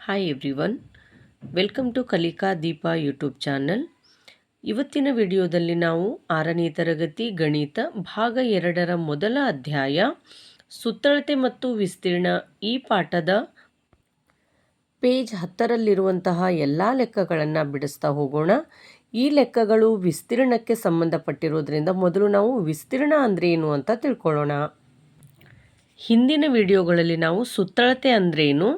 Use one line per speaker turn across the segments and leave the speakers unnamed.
Hi everyone welcome to ಕಲಿಕಾ ದೀಪ YouTube channel ಇವತ್ತಿನ ವಿಡಿಯೋದಲ್ಲಿ ನಾವು ಆರನೇ ತರಗತಿ ಗಣಿತ ಭಾಗ ಎರಡರ ಮೊದಲ ಅಧ್ಯಾಯ ಸುತ್ತಳತೆ ಮತ್ತು ವಿಸ್ತೀರ್ಣ ಈ ಪಾಠದ ಪೇಜ್ ಹತ್ತರಲ್ಲಿರುವಂತಹ ಎಲ್ಲ ಲೆಕ್ಕಗಳನ್ನು ಬಿಡಿಸ್ತಾ ಹೋಗೋಣ. ಈ ಲೆಕ್ಕಗಳು ವಿಸ್ತೀರ್ಣಕ್ಕೆ ಸಂಬಂಧಪಟ್ಟಿರೋದ್ರಿಂದ ಮೊದಲು ನಾವು ವಿಸ್ತೀರ್ಣ ಅಂದರೆ ಏನು ಅಂತ ತಿಳ್ಕೊಳ್ಳೋಣ. ಹಿಂದಿನ ವಿಡಿಯೋಗಳಲ್ಲಿ ನಾವು ಸುತ್ತಳತೆ ಅಂದ್ರೇನು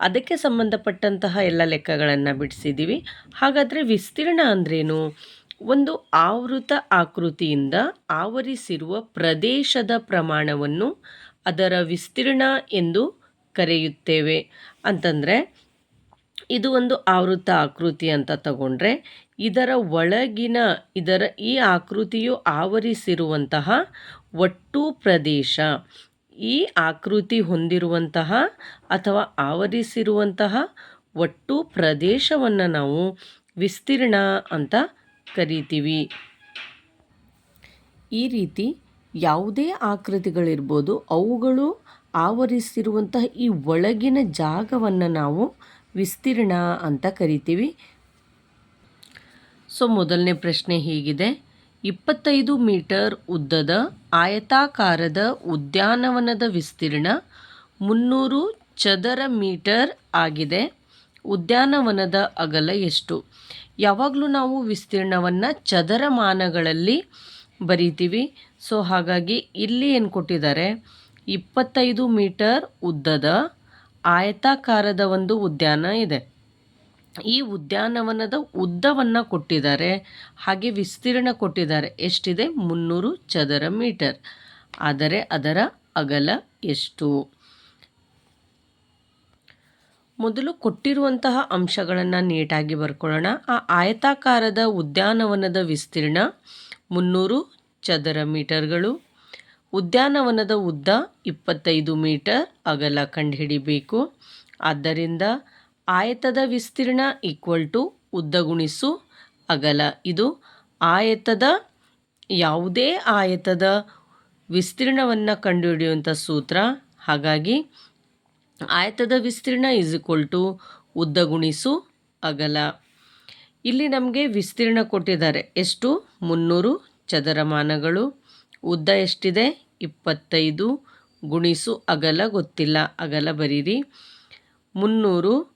ಅದಕ್ಕೆ ಸಂಬಂಧಪಟ್ಟಂತಹ ಎಲ್ಲ ಲೆಕ್ಕಗಳನ್ನು ಬಿಡಿಸಿದ್ದೀವಿ ಹಾಗಾದರೆ ವಿಸ್ತೀರ್ಣ ಅಂದ್ರೇನು? ಒಂದು ಆವೃತ ಆಕೃತಿಯಿಂದ ಆವರಿಸಿರುವ ಪ್ರದೇಶದ ಪ್ರಮಾಣವನ್ನು ಅದರ ವಿಸ್ತೀರ್ಣ ಎಂದು ಕರೆಯುತ್ತೇವೆ. ಅಂತಂದರೆ, ಇದು ಒಂದು ಆವೃತ ಆಕೃತಿ ಅಂತ ತಗೊಂಡ್ರೆ, ಇದರ ಒಳಗಿನ, ಇದರ ಈ ಆಕೃತಿಯು ಆವರಿಸಿರುವಂತಹ ಒಟ್ಟು ಪ್ರದೇಶ ಈ ಆಕೃತಿ ಹೊಂದಿರುವಂತಹ ಅಥವಾ ಆವರಿಸಿರುವಂತಹ ಒಟ್ಟು ಪ್ರದೇಶವನ್ನು ನಾವು ವಿಸ್ತೀರ್ಣ ಅಂತ ಕರಿತೀವಿ. ಈ ರೀತಿ ಯಾವುದೇ ಆಕೃತಿಗಳಿರ್ಬೋದು, ಅವುಗಳು ಆವರಿಸಿರುವಂತಹ ಈ ಒಳಗಿನ ಜಾಗವನ್ನು ನಾವು ವಿಸ್ತೀರ್ಣ ಅಂತ ಕರಿತೀವಿ. ಸೊ, ಮೊದಲನೇ ಪ್ರಶ್ನೆ ಹೀಗಿದೆ. ಇಪ್ಪತ್ತೈದು ಮೀಟರ್ ಉದ್ದದ ಆಯತಾಕಾರದ ಉದ್ಯಾನವನದ ವಿಸ್ತೀರ್ಣ ಮುನ್ನೂರು ಚದರ ಮೀಟರ್ ಆಗಿದೆ. ಉದ್ಯಾನವನದ ಅಗಲ ಎಷ್ಟು? ಯಾವಾಗಲೂ ನಾವು ವಿಸ್ತೀರ್ಣವನ್ನು ಚದರಮಾನಗಳಲ್ಲಿ ಬರಿತೀವಿ. ಸೊ, ಹಾಗಾಗಿ ಇಲ್ಲಿ ಏನು ಕೊಟ್ಟಿದ್ದಾರೆ? ಇಪ್ಪತ್ತೈದು ಮೀಟರ್ ಉದ್ದದ ಆಯತಾಕಾರದ ಒಂದು ಉದ್ಯಾನ ಇದೆ. ಈ ಉದ್ಯಾನವನದ ಉದ್ದವನ್ನು ಕೊಟ್ಟಿದ್ದಾರೆ. ಹಾಗೆ ವಿಸ್ತೀರ್ಣ ಕೊಟ್ಟಿದ್ದಾರೆ. ಎಷ್ಟಿದೆ? ಮುನ್ನೂರು ಚದರ ಮೀಟರ್. ಆದರೆ ಅದರ ಅಗಲ ಎಷ್ಟು? ಮೊದಲು ಕೊಟ್ಟಿರುವಂತಹ ಅಂಶಗಳನ್ನು ನೀಟಾಗಿ ಬರ್ಕೊಳ್ಳೋಣ. ಆ ಆಯತಾಕಾರದ ಉದ್ಯಾನವನದ ವಿಸ್ತೀರ್ಣ ಮುನ್ನೂರು ಚದರ ಮೀಟರ್ಗಳು. ಉದ್ಯಾನವನದ ಉದ್ದ ಇಪ್ಪತ್ತೈದು ಮೀಟರ್. ಅಗಲ ಕಂಡುಹಿಡಿಬೇಕು. ಆದ್ದರಿಂದ ಆಯತದ ವಿಸ್ತೀರ್ಣ ಈಕ್ವಲ್ ಟು ಉದ್ದ ಗುಣಿಸು ಅಗಲ. ಇದು ಆಯತದ, ಯಾವುದೇ ಆಯತದ ವಿಸ್ತೀರ್ಣವನ್ನು ಕಂಡುಹಿಡಿಯುವಂಥ ಸೂತ್ರ. ಹಾಗಾಗಿ ಆಯತದ ವಿಸ್ತೀರ್ಣ ಈಸ್ ಈಕ್ವಲ್ ಟು ಉದ್ದ ಗುಣಿಸು ಅಗಲ. ಇಲ್ಲಿ ನಮಗೆ ವಿಸ್ತೀರ್ಣ ಕೊಟ್ಟಿದ್ದಾರೆ. ಎಷ್ಟು? ಮುನ್ನೂರು ಚದರಮಾನಗಳು. ಉದ್ದ ಎಷ್ಟಿದೆ? ಇಪ್ಪತ್ತೈದು ಗುಣಿಸು ಅಗಲ ಗೊತ್ತಿಲ್ಲ. ಅಗಲ ಬರೀರಿ. ಮುನ್ನೂರು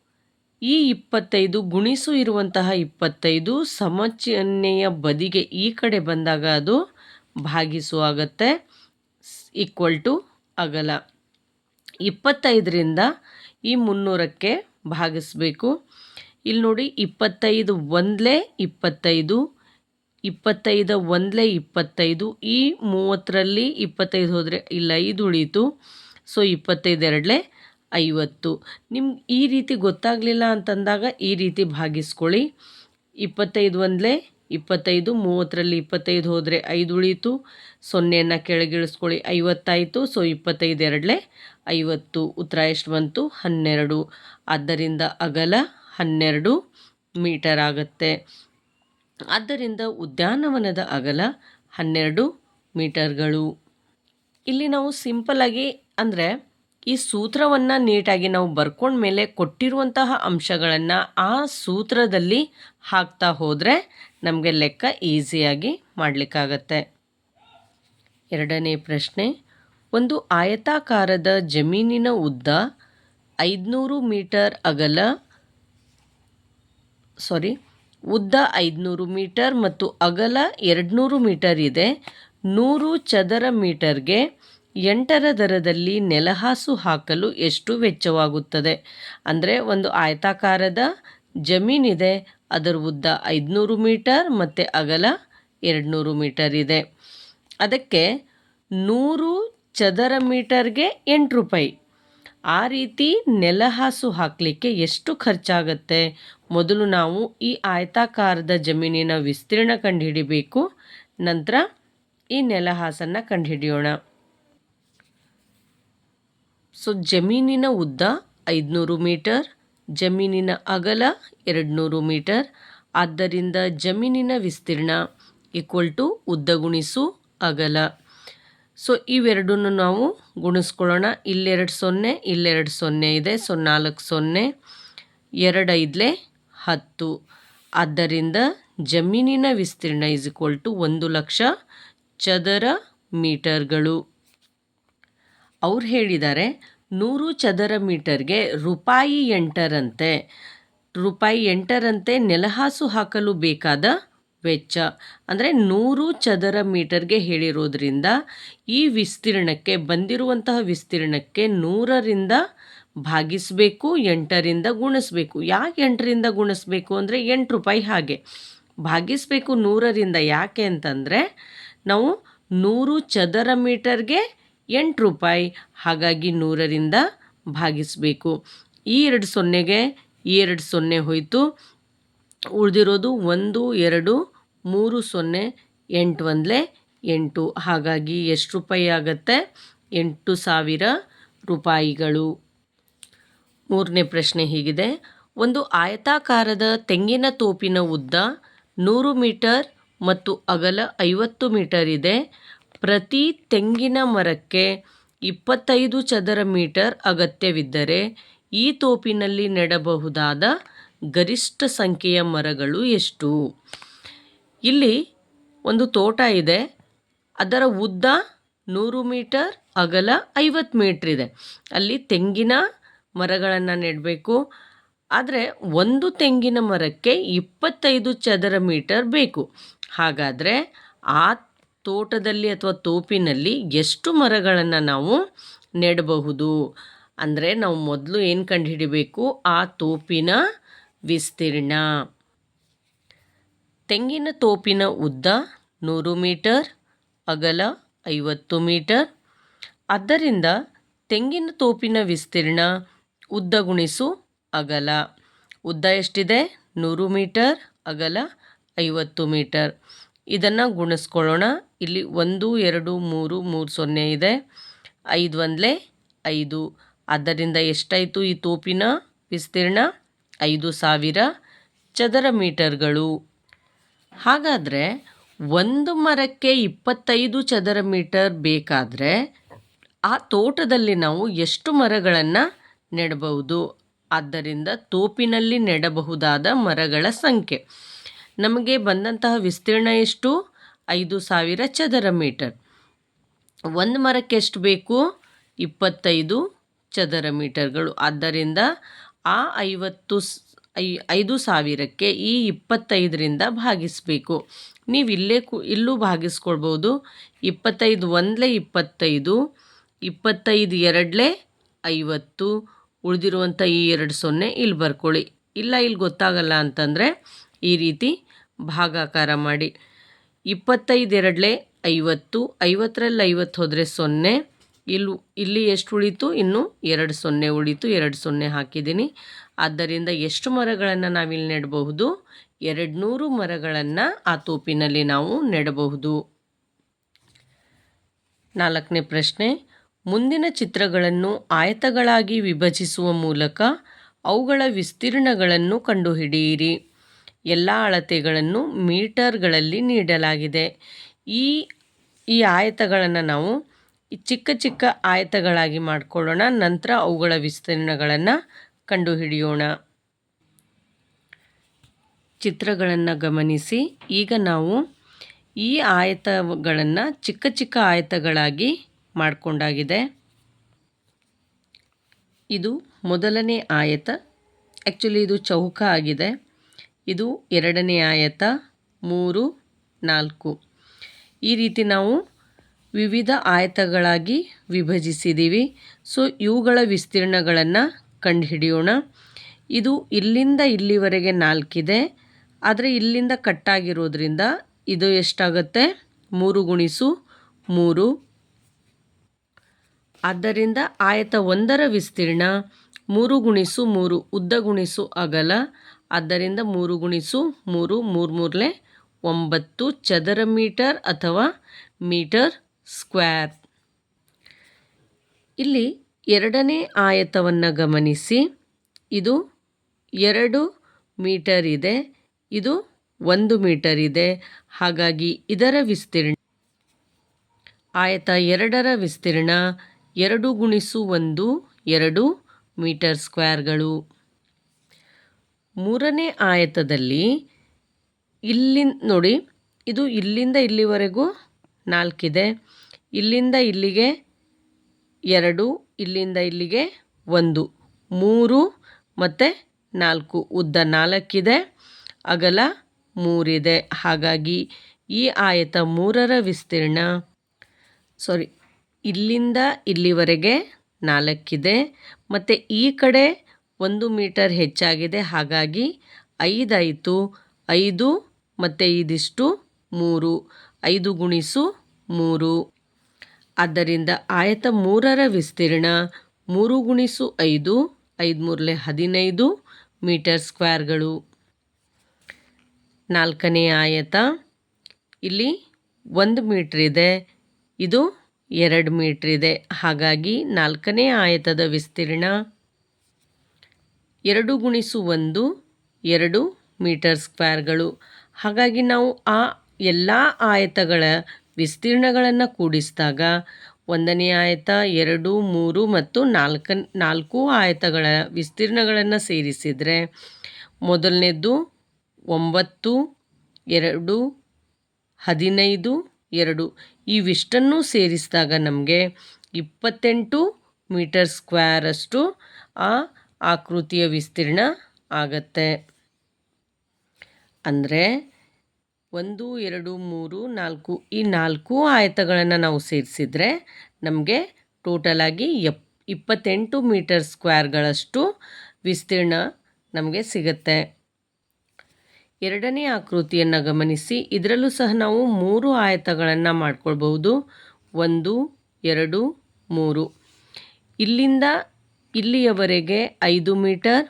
ಈ ಇಪ್ಪತ್ತೈದು ಗುಣಿಸು ಇರುವಂತಹ ಇಪ್ಪತ್ತೈದು ಸಮಚನ್ನೆಯ ಬದಿಗೆ ಈ ಕಡೆ ಬಂದಾಗ ಅದು ಭಾಗಿಸು ಆಗುತ್ತೆ. ಈಕ್ವಲ್ ಟು ಅಗಲ. ಇಪ್ಪತ್ತೈದರಿಂದ ಈ ಮುನ್ನೂರಕ್ಕೆ ಭಾಗಿಸಬೇಕು. ಇಲ್ಲಿ ನೋಡಿ ಇಪ್ಪತ್ತೈದು ಒಂದಲೇ ಇಪ್ಪತ್ತೈದು, ಇಪ್ಪತ್ತೈದ ಒಂದಲೇ ಇಪ್ಪತ್ತೈದು, ಈ ಮೂವತ್ತರಲ್ಲಿ ಇಪ್ಪತ್ತೈದು ಹೋದರೆ ಇಲ್ಲ ಐದು ಉಳೀತು ಸೊ ಇಪ್ಪತ್ತೈದು ಎರಡಲೇ ಐವತ್ತು. ನಿಮ್ಗೆ ಈ ರೀತಿ ಗೊತ್ತಾಗಲಿಲ್ಲ ಅಂತಂದಾಗ ಈ ರೀತಿ ಭಾಗಿಸ್ಕೊಳ್ಳಿ. ಇಪ್ಪತ್ತೈದು ಒಂದಲೇ, ಇಪ್ಪತ್ತೈದು ಮೂವತ್ತರಲ್ಲಿ ಇಪ್ಪತ್ತೈದು ಹೋದರೆ ಐದು ಉಳೀತು. ಸೊನ್ನೆಯನ್ನು ಕೆಳಗಿಳಿಸ್ಕೊಳ್ಳಿ, ಐವತ್ತಾಯಿತು. ಸೊ, ಇಪ್ಪತ್ತೈದು ಎರಡಲೇ, ಐವತ್ತು. ಉತ್ತರ ಎಷ್ಟು ಬಂತು? ಹನ್ನೆರಡು. ಆದ್ದರಿಂದ ಅಗಲ ಹನ್ನೆರಡು ಮೀಟರ್ ಆಗುತ್ತೆ. ಆದ್ದರಿಂದ ಉದ್ಯಾನವನದ ಅಗಲ ಹನ್ನೆರಡು ಮೀಟರ್ಗಳು. ಇಲ್ಲಿ ನಾವು ಸಿಂಪಲಾಗಿ ಅಂದರೆ ಈ ಸೂತ್ರವನ್ನು ನೀಟಾಗಿ ನಾವು ಬರ್ಕೊಂಡ ಮೇಲೆ ಕೊಟ್ಟಿರುವಂತಹ ಅಂಶಗಳನ್ನು ಆ ಸೂತ್ರದಲ್ಲಿ ಹಾಕ್ತಾ ಹೋದರೆ ನಮಗೆ ಲೆಕ್ಕ ಈಸಿಯಾಗಿ ಮಾಡಲಿಕ್ಕಾಗತ್ತೆ. ಎರಡನೇ ಪ್ರಶ್ನೆ, ಒಂದು ಆಯತಾಕಾರದ ಜಮೀನಿನ ಉದ್ದ ಐದುನೂರು ಮೀಟರ್ ಅಗಲ ಸಾರಿ ಉದ್ದ ಐದುನೂರು ಮೀಟರ್ ಮತ್ತು ಅಗಲ ಎರಡುನೂರು ಮೀಟರ್ ಇದೆ, ನೂರು ಚದರ ಮೀಟರ್ಗೆ ಎಂಟರ ದರದಲ್ಲಿ ನೆಲಹಾಸು ಹಾಕಲು ಎಷ್ಟು ವೆಚ್ಚವಾಗುತ್ತದೆ? ಅಂದರೆ ಒಂದು ಆಯತಾಕಾರದ ಜಮೀನಿದೆ, ಅದರ ಉದ್ದ ಐದುನೂರು ಮೀಟರ್ ಮತ್ತು ಅಗಲ ಎರಡುನೂರು ಮೀಟರ್ ಇದೆ. ಅದಕ್ಕೆ ನೂರು ಚದರ ಮೀಟರ್ಗೆ ಎಂಟು ರೂಪಾಯಿ. ಆ ರೀತಿ ನೆಲಹಾಸು ಹಾಕಲಿಕ್ಕೆ ಎಷ್ಟು ಖರ್ಚಾಗತ್ತೆ? ಮೊದಲು ನಾವು ಈ ಆಯತಾಕಾರದ ಜಮೀನಿನ ವಿಸ್ತೀರ್ಣ ಕಂಡುಹಿಡಿಬೇಕು, ನಂತರ ಈ ನೆಲಹಾಸನ್ನು ಕಂಡುಹಿಡಿಯೋಣ. ಸೊ ಜಮೀನಿನ ಉದ್ದ ಐದುನೂರು ಮೀಟರ್ ಜಮೀನಿನ ಅಗಲ ಎರಡುನೂರು ಮೀಟರ್ ಆದ್ದರಿಂದ ಜಮೀನಿನ ವಿಸ್ತೀರ್ಣ ಈಕ್ವಲ್ ಟು ಉದ್ದ ಗುಣಿಸು ಅಗಲ. ಸೊ ಇವೆರಡನ್ನು ನಾವು ಗುಣಿಸ್ಕೊಳ್ಳೋಣ. ಇಲ್ಲೆರಡು ಸೊನ್ನೆ ಇಲ್ಲೆರಡು ಸೊನ್ನೆ ಇದೆ. ಸೊ ನಾಲ್ಕು ಸೊನ್ನೆ ಎರಡೈದಲೇ ಹತ್ತು. ಆದ್ದರಿಂದ ಜಮೀನಿನ ವಿಸ್ತೀರ್ಣ ಇಸ್ ಈಕ್ವಲ್ ಟು ಒಂದು ಲಕ್ಷ ಚದರ ಮೀಟರ್ಗಳು ಅವ್ರು ಹೇಳಿದ್ದಾರೆ, ನೂರು ಚದರ ಮೀಟರ್ಗೆ ರೂಪಾಯಿ ಎಂಟರಂತೆ ರೂಪಾಯಿ ಎಂಟರಂತೆ ನೆಲಹಾಸು ಹಾಕಲು ಬೇಕಾದ ವೆಚ್ಚ. ಅಂದರೆ ನೂರು ಚದರ ಮೀಟರ್ಗೆ ಹೇಳಿರೋದ್ರಿಂದ ಈ ವಿಸ್ತೀರ್ಣಕ್ಕೆ, ಬಂದಿರುವಂತಹ ವಿಸ್ತೀರ್ಣಕ್ಕೆ ನೂರರಿಂದ ಭಾಗಿಸಬೇಕು, ಎಂಟರಿಂದ ಗುಣಿಸ್ಬೇಕು. ಯಾಕೆ ಎಂಟರಿಂದ ಗುಣಿಸ್ಬೇಕು ಅಂದರೆ ಎಂಟು ರೂಪಾಯಿ ಹಾಗೆ. ಭಾಗಿಸಬೇಕು ನೂರರಿಂದ ಯಾಕೆ ಅಂತಂದರೆ ನಾವು ನೂರು ಚದರ ಮೀಟರ್ಗೆ ಎಂಟು ರೂಪಾಯಿ. ಹಾಗಾಗಿ ನೂರರಿಂದ ಭಾಗಿಸಬೇಕು. ಈ ಎರಡು ಸೊನ್ನೆಗೆ ಈ ಎರಡು ಸೊನ್ನೆ ಹೋಯಿತು. ಉಳಿದಿರೋದು ಒಂದು, ಎರಡು, ಮೂರು, ಸೊನ್ನೆ, ಎಂಟು ಒಂದಲೆ ಎಂಟು. ಹಾಗಾಗಿ ಎಷ್ಟು ರೂಪಾಯಿ ಆಗುತ್ತೆ? ಎಂಟು ಸಾವಿರ ರೂಪಾಯಿಗಳು. ಮೂರನೇ ಪ್ರಶ್ನೆ ಹೀಗಿದೆ. ಒಂದು ಆಯತಾಕಾರದ ತೆಂಗಿನ ತೋಪಿನ ಉದ್ದ ನೂರು ಮೀಟರ್ ಮತ್ತು ಅಗಲ ಐವತ್ತು ಮೀಟರ್ ಇದೆ. ಪ್ರತಿ ತೆಂಗಿನ ಮರಕ್ಕೆ ಇಪ್ಪತ್ತೈದು ಚದರ ಮೀಟರ್ ಅಗತ್ಯವಿದ್ದರೆ ಈ ತೋಪಿನಲ್ಲಿ ನೆಡಬಹುದಾದ ಗರಿಷ್ಠ ಸಂಖ್ಯೆಯ ಮರಗಳು ಎಷ್ಟು? ಇಲ್ಲಿ ಒಂದು ತೋಟ ಇದೆ. ಅದರ ಉದ್ದ ನೂರು ಮೀಟರ್, ಅಗಲ ಐವತ್ತು ಮೀಟ್ರ್ ಇದೆ. ಅಲ್ಲಿ ತೆಂಗಿನ ಮರಗಳನ್ನು ನೆಡಬೇಕು. ಆದರೆ ಒಂದು ತೆಂಗಿನ ಮರಕ್ಕೆ ಇಪ್ಪತ್ತೈದು ಚದರ ಮೀಟರ್ ಬೇಕು. ಹಾಗಾದರೆ ಆ ತೋಟದಲ್ಲಿ ಅಥವಾ ತೋಪಿನಲ್ಲಿ ಎಷ್ಟು ಮರಗಳನ್ನು ನಾವು ನೆಡಬಹುದು? ಅಂದರೆ ನಾವು ಮೊದಲು ಏನು ಕಂಡುಹಿಡಿಬೇಕು? ಆ ತೋಪಿನ ವಿಸ್ತೀರ್ಣ. ತೆಂಗಿನ ತೋಪಿನ ಉದ್ದ ನೂರು ಮೀಟರ್, ಅಗಲ ಐವತ್ತು ಮೀಟರ್. ಆದ್ದರಿಂದ ತೆಂಗಿನ ತೋಪಿನ ವಿಸ್ತೀರ್ಣ ಉದ್ದ ಗುಣಿಸು ಅಗಲ. ಉದ್ದ ಎಷ್ಟಿದೆ? ನೂರು ಮೀಟರ್, ಅಗಲ ಐವತ್ತು ಮೀಟರ್. ಇದನ್ನು ಗುಣಿಸ್ಕೊಳ್ಳೋಣ. ಇಲ್ಲಿ ಒಂದು, ಎರಡು, ಮೂರು ಮೂರು, ಸೊನ್ನೆ ಇದೆ. ಐದು ಒಂದಲೆ ಐದು. ಆದ್ದರಿಂದ ಎಷ್ಟಾಯಿತು ಈ ತೋಪಿನ ವಿಸ್ತೀರ್ಣ? ಐದು ಸಾವಿರ ಚದರ ಮೀಟರ್ಗಳು. ಹಾಗಾದರೆ ಒಂದು ಮರಕ್ಕೆ ಇಪ್ಪತ್ತೈದು ಚದರ ಮೀಟರ್ ಬೇಕಾದರೆ ಆ ತೋಟದಲ್ಲಿ ನಾವು ಎಷ್ಟು ಮರಗಳನ್ನು ನೆಡಬಹುದು? ಆದ್ದರಿಂದ ತೋಪಿನಲ್ಲಿ ನೆಡಬಹುದಾದ ಮರಗಳ ಸಂಖ್ಯೆ. ನಮಗೆ ಬಂದಂತಹ ವಿಸ್ತೀರ್ಣ ಎಷ್ಟು? ಐದು ಸಾವಿರ ಚದರ ಮೀಟರ್. ಒಂದು ಮರಕ್ಕೆ ಎಷ್ಟು ಬೇಕು? ಇಪ್ಪತ್ತೈದು ಚದರ ಮೀಟರ್ಗಳು. ಆದ್ದರಿಂದ ಆ ಐವತ್ತು ಐ, ಐದು ಸಾವಿರಕ್ಕೆ ಈ ಇಪ್ಪತ್ತೈದರಿಂದ ಭಾಗಿಸಬೇಕು. ನೀವು ಇಲ್ಲೇ ಕು, ಇಲ್ಲೂ ಭಾಗಿಸ್ಕೊಳ್ಬೋದು. ಇಪ್ಪತ್ತೈದು ಒಂದಲೇ ಇಪ್ಪತ್ತೈದು ಇಪ್ಪತ್ತೈದು ಎರಡಲೇ ಐವತ್ತು, ಉಳಿದಿರುವಂಥ ಈ ಎರಡು ಸೊನ್ನೆ ಇಲ್ಲಿ ಬರ್ಕೊಳ್ಳಿ. ಇಲ್ಲ, ಇಲ್ಲಿ ಗೊತ್ತಾಗಲ್ಲ ಅಂತಂದರೆ ಈ ರೀತಿ ಭಾಗಾಕಾರ ಮಾಡಿ. ಇಪ್ಪತ್ತೈದು ಎರಡಲೆ ಐವತ್ತು, ಐವತ್ತರಲ್ಲಿ ಐವತ್ತು ಹೋದರೆ ಸೊನ್ನೆ. ಇಲ್ಲಿ ಇಲ್ಲಿ ಎಷ್ಟು ಉಳಿತು? ಇನ್ನು ಎರಡು ಸೊನ್ನೆ ಉಳಿತು, ಎರಡು ಸೊನ್ನೆ ಹಾಕಿದ್ದೀನಿ. ಆದ್ದರಿಂದ ಎಷ್ಟು ಮರಗಳನ್ನು ನಾವಿಲ್ಲಿ ನೆಡಬಹುದು? ಎರಡು ನೂರು ಮರಗಳನ್ನು ಆ ತೋಪಿನಲ್ಲಿ ನಾವು ನೆಡಬಹುದು. ನಾಲ್ಕನೇ ಪ್ರಶ್ನೆ. ಮುಂದಿನ ಚಿತ್ರಗಳನ್ನು ಆಯತಗಳಾಗಿ ವಿಭಜಿಸುವ ಮೂಲಕ ಅವುಗಳ ವಿಸ್ತೀರ್ಣಗಳನ್ನು ಕಂಡುಹಿಡಿಯಿರಿ. ಎಲ್ಲ ಅಳತೆಗಳನ್ನು ಮೀಟರ್ಗಳಲ್ಲಿ ನೀಡಲಾಗಿದೆ. ಈ ಈ ಆಯತಗಳನ್ನು ನಾವು ಚಿಕ್ಕ ಚಿಕ್ಕ ಆಯತಗಳಾಗಿ ಮಾಡಿಕೊಳ್ಳೋಣ. ನಂತರ ಅವುಗಳ ವಿಸ್ತೀರ್ಣಗಳನ್ನು ಕಂಡುಹಿಡಿಯೋಣ. ಚಿತ್ರಗಳನ್ನು ಗಮನಿಸಿ. ಈಗ ನಾವು ಈ ಆಯತಗಳನ್ನು ಚಿಕ್ಕ ಚಿಕ್ಕ ಆಯತಗಳಾಗಿ ಮಾಡಿಕೊಂಡಾಗಿದೆ. ಇದು ಮೊದಲನೇ ಆಯತ. ಆ್ಯಕ್ಚುಲಿ ಇದು ಚೌಕ ಆಗಿದೆ. ಇದು ಎರಡನೇ ಆಯತ, ಮೂರು, ನಾಲ್ಕು. ಈ ರೀತಿ ನಾವು ವಿವಿಧ ಆಯತಗಳಾಗಿ ವಿಭಜಿಸಿದ್ದೀವಿ. ಸೊ ಇವುಗಳ ವಿಸ್ತೀರ್ಣಗಳನ್ನು ಕಂಡುಹಿಡಿಯೋಣ. ಇದು ಇಲ್ಲಿಂದ ಇಲ್ಲಿವರೆಗೆ ನಾಲ್ಕಿದೆ. ಆದರೆ ಇಲ್ಲಿಂದ ಕಟ್ಟಾಗಿರೋದ್ರಿಂದ ಇದು ಎಷ್ಟಾಗುತ್ತೆ? ಮೂರು ಗುಣಿಸು ಮೂರು. ಆದ್ದರಿಂದ ಆಯತ ಒಂದರ ವಿಸ್ತೀರ್ಣ ಮೂರು ಗುಣಿಸು ಮೂರು ಉದ್ದ ಗುಣಿಸು ಅಗಲ. ಆದ್ದರಿಂದ ಮೂರು ಗುಣಿಸು ಮೂರು ಮೂರು ಮೂರಲೆ ಒಂಬತ್ತು ಚದರ ಮೀಟರ್ ಅಥವಾ ಮೀಟರ್ ಸ್ಕ್ವೇರ್. ಇಲ್ಲಿ ಎರಡನೇ ಆಯತವನ್ನು ಗಮನಿಸಿ. ಇದು ಎರಡು ಮೀಟರ್ ಇದೆ, ಇದು ಒಂದು ಮೀಟರ್ ಇದೆ. ಹಾಗಾಗಿ ಇದರ ವಿಸ್ತೀರ್ಣ ಆಯತ ಎರಡರ ವಿಸ್ತೀರ್ಣ ಎರಡು ಗುಣಿಸು ಒಂದು, ಎರಡು ಮೀಟರ್ ಸ್ಕ್ವೇರ್ಗಳು. ಮೂರನೇ ಆಯತದಲ್ಲಿ ಇಲ್ಲಿಂದ ನೋಡಿ, ಇದು ಇಲ್ಲಿಂದ ಇಲ್ಲಿವರೆಗೂ ನಾಲ್ಕಿದೆ. ಇಲ್ಲಿಂದ ಇಲ್ಲಿಗೆ ಎರಡು, ಇಲ್ಲಿಂದ ಇಲ್ಲಿಗೆ ಒಂದು, ಮೂರು, ಮತ್ತು ನಾಲ್ಕು. ಉದ್ದ ನಾಲ್ಕಿದೆ, ಅಗಲ ಮೂರಿದೆ. ಹಾಗಾಗಿ ಈ ಆಯತ ಮೂರರ ವಿಸ್ತೀರ್ಣ ಸಾರಿ ಇಲ್ಲಿಂದ ಇಲ್ಲಿವರೆಗೆ ನಾಲ್ಕಿದೆ. ಮತ್ತು ಈ ಕಡೆ ಒಂದು ಮೀಟರ್ ಹೆಚ್ಚಾಗಿದೆ. ಹಾಗಾಗಿ ಐದಾಯಿತು ಐದು ಮತ್ತು ಇದಿಷ್ಟು ಮೂರು, ಐದು ಗುಣಿಸು ಮೂರು. ಆದ್ದರಿಂದ ಆಯತ ಮೂರರ ವಿಸ್ತೀರ್ಣ ಮೂರು ಗುಣಿಸು ಐದು ಐದು ಮೂರಲೆ ಹದಿನೈದು ಮೀಟರ್ ಸ್ಕ್ವೇರ್ಗಳು. ನಾಲ್ಕನೇ ಆಯತ, ಇಲ್ಲಿ ಒಂದು ಮೀಟ್ರ್ ಇದೆ, ಇದು ಎರಡು ಮೀಟ್ರ್ ಇದೆ. ಹಾಗಾಗಿ ನಾಲ್ಕನೇ ಆಯತದ ವಿಸ್ತೀರ್ಣ ಎರಡು ಗುಣಿಸು ಒಂದು, ಎರಡು ಮೀಟರ್ ಸ್ಕ್ವೇರ್ಗಳು. ಹಾಗಾಗಿ ನಾವು ಆ ಎಲ್ಲ ಆಯತಗಳ ವಿಸ್ತೀರ್ಣಗಳನ್ನು ಕೂಡಿಸಿದಾಗ ಒಂದನೇ ಆಯತ, ಎರಡು, ಮೂರು ಮತ್ತು ನಾಲ್ಕ, ನಾಲ್ಕು ಆಯತಗಳ ವಿಸ್ತೀರ್ಣಗಳನ್ನು ಸೇರಿಸಿದರೆ ಮೊದಲನೇದು ಒಂಬತ್ತು, ಎರಡು, ಹದಿನೈದು, ಎರಡು. ಇವಿಷ್ಟನ್ನು ಸೇರಿಸಿದಾಗ ನಮಗೆ ಇಪ್ಪತ್ತೆಂಟು ಮೀಟರ್ ಸ್ಕ್ವೇರಷ್ಟು ಆ ಆಕೃತಿಯ ವಿಸ್ತೀರ್ಣ ಆಗತ್ತೆ. ಅಂದರೆ ಒಂದು, ಎರಡು, ಮೂರು, ನಾಲ್ಕು, ಈ ನಾಲ್ಕು ಆಯತಗಳನ್ನು ನಾವು ಸೇರಿಸಿದರೆ ನಮಗೆ ಟೋಟಲಾಗಿ ಎಪ್, ಇಪ್ಪತ್ತೆಂಟು ಮೀಟರ್ ಸ್ಕ್ವೇರ್ಗಳಷ್ಟು ವಿಸ್ತೀರ್ಣ ನಮಗೆ ಸಿಗುತ್ತೆ. ಎರಡನೇ ಆಕೃತಿಯನ್ನು ಗಮನಿಸಿ, ಇದರಲ್ಲೂ ಸಹ ನಾವು ಮೂರು ಆಯತಗಳನ್ನು ಮಾಡ್ಕೊಳ್ಬಹುದು. ಒಂದು, ಎರಡು, ಮೂರು. ಇಲ್ಲಿಂದ ಇಲ್ಲಿಯವರೆಗೆ ಐದು ಮೀಟರ್,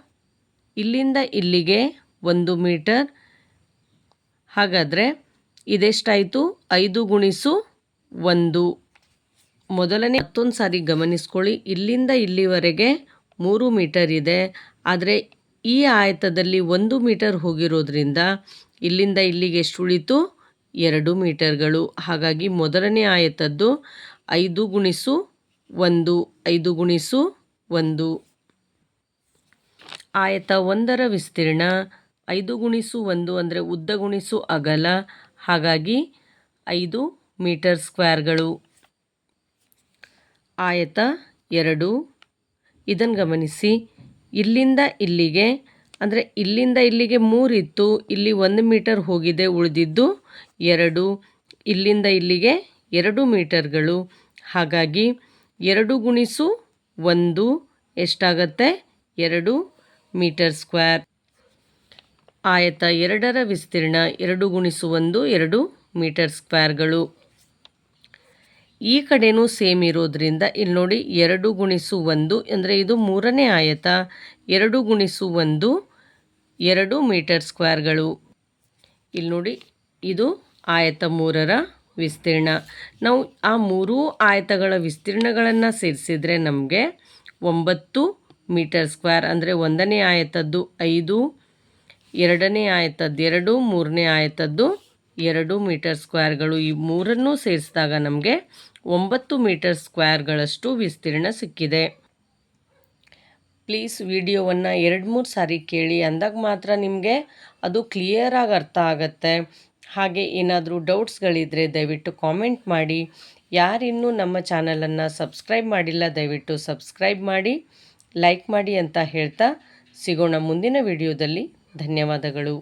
ಇಲ್ಲಿಂದ ಇಲ್ಲಿಗೆ ಒಂದು ಮೀಟರ್. ಹಾಗಾದರೆ ಇದೆಷ್ಟಾಯಿತು? ಐದು ಗುಣಿಸು ಒಂದು. ಮೊದಲನೇ ಮತ್ತೊಂದು ಸಾರಿ ಗಮನಿಸ್ಕೊಳ್ಳಿ. ಇಲ್ಲಿಂದ ಇಲ್ಲಿವರೆಗೆ ಮೂರು ಮೀಟರ್ ಇದೆ. ಆದರೆ ಈ ಆಯತದಲ್ಲಿ ಒಂದು ಮೀಟರ್ ಹೋಗಿರೋದ್ರಿಂದ ಇಲ್ಲಿಂದ ಇಲ್ಲಿಗೆ ಎಷ್ಟು ಉಳಿತು ಎರಡು ಮೀಟರ್ಗಳು. ಹಾಗಾಗಿ ಮೊದಲನೇ ಆಯತದ್ದು ಐದು ಗುಣಿಸು ಒಂದು, ಐದು ಗುಣಿಸು ಒಂದು. ಆಯತ ಒಂದರ ವಿಸ್ತೀರ್ಣ ಐದು ಗುಣಿಸು ಒಂದು ಅಂದರೆ ಉದ್ದ ಗುಣಿಸು ಅಗಲ. ಹಾಗಾಗಿ ಐದು ಮೀಟರ್ ಸ್ಕ್ವೇರ್ಗಳು. ಆಯತ ಎರಡು. ಇದನ್ನು ಗಮನಿಸಿ. ಇಲ್ಲಿಂದ ಇಲ್ಲಿಗೆ ಅಂದರೆ ಇಲ್ಲಿಂದ ಇಲ್ಲಿಗೆ ಮೂರಿತ್ತು. ಇಲ್ಲಿ ಒಂದು ಮೀಟರ್ ಹೋಗಿದೆ, ಉಳಿದಿದ್ದು ಎರಡು. ಇಲ್ಲಿಂದ ಇಲ್ಲಿಗೆ ಎರಡು ಮೀಟರ್ಗಳು. ಹಾಗಾಗಿ ಎರಡು ಗುಣಿಸು ಒಂದು, ಎಷ್ಟಾಗತ್ತೆ? ಎರಡು ಮೀಟರ್ ಸ್ಕ್ವೇರ್. ಆಯತ ಎರಡರ ವಿಸ್ತೀರ್ಣ ಎರಡು ಗುಣಿಸು ಒಂದು, ಎರಡು ಮೀಟರ್ ಸ್ಕ್ವೇರ್ಗಳು. ಈ ಕಡೆನೂ ಸೇಮ್ ಇರೋದ್ರಿಂದ ಇಲ್ಲಿ ನೋಡಿ ಎರಡು ಗುಣಿಸು ಒಂದು ಅಂದರೆ ಇದು ಮೂರನೇ ಆಯತ. ಎರಡು ಗುಣಿಸು ಒಂದು, ಎರಡು ಮೀಟರ್ ಸ್ಕ್ವೇರ್ಗಳು. ಇಲ್ಲಿ ನೋಡಿ ಇದು ಆಯತ ಮೂರರ ವಿಸ್ತೀರ್ಣ. ನಾವು ಆ ಮೂರೂ ಆಯತಗಳ ವಿಸ್ತೀರ್ಣಗಳನ್ನು ಸೇರಿಸಿದರೆ ನಮಗೆ ಒಂಬತ್ತು ಮೀಟರ್ ಸ್ಕ್ವೇರ್ ಅಂದರೆ ಒಂದನೇ ಆಯತದ್ದು ಐದು, ಎರಡನೇ ಆಯತದ್ದು ಎರಡು, ಮೂರನೇ ಆಯತದ್ದು ಎರಡು ಮೀಟರ್ ಸ್ಕ್ವೇರ್ಗಳು. ಈ ಮೂರನ್ನು ಸೇರಿಸಿದಾಗ ನಮಗೆ ಒಂಬತ್ತು ಮೀಟರ್ ಸ್ಕ್ವೇರ್ಗಳಷ್ಟು ವಿಸ್ತೀರ್ಣ ಸಿಕ್ಕಿದೆ. ಪ್ಲೀಸ್ ವಿಡಿಯೋವನ್ನು ಎರಡು ಮೂರು ಸಾರಿ ಕೇಳಿ ಅಂದಾಗ ಮಾತ್ರ ನಿಮಗೆ ಅದು ಕ್ಲಿಯರಾಗಿ ಅರ್ಥ ಆಗುತ್ತೆ. ಹಾಗೆ ಏನಾದರೂ ಡೌಟ್ಸ್ಗಳಿದ್ದರೆ ದಯವಿಟ್ಟು ಕಾಮೆಂಟ್ ಮಾಡಿ. ಯಾರಿನ್ನೂ ನಮ್ಮ ಚಾನಲನ್ನು ಸಬ್ಸ್ಕ್ರೈಬ್ ಮಾಡಿಲ್ಲ, ದಯವಿಟ್ಟು ಸಬ್ಸ್ಕ್ರೈಬ್ ಮಾಡಿ, ಲೈಕ್ ಮಾಡಿ ಅಂತ ಹೇಳ್ತಾ ಸಿಗೋಣ ಮುಂದಿನ ವಿಡಿಯೋದಲ್ಲಿ. ಧನ್ಯವಾದಗಳು.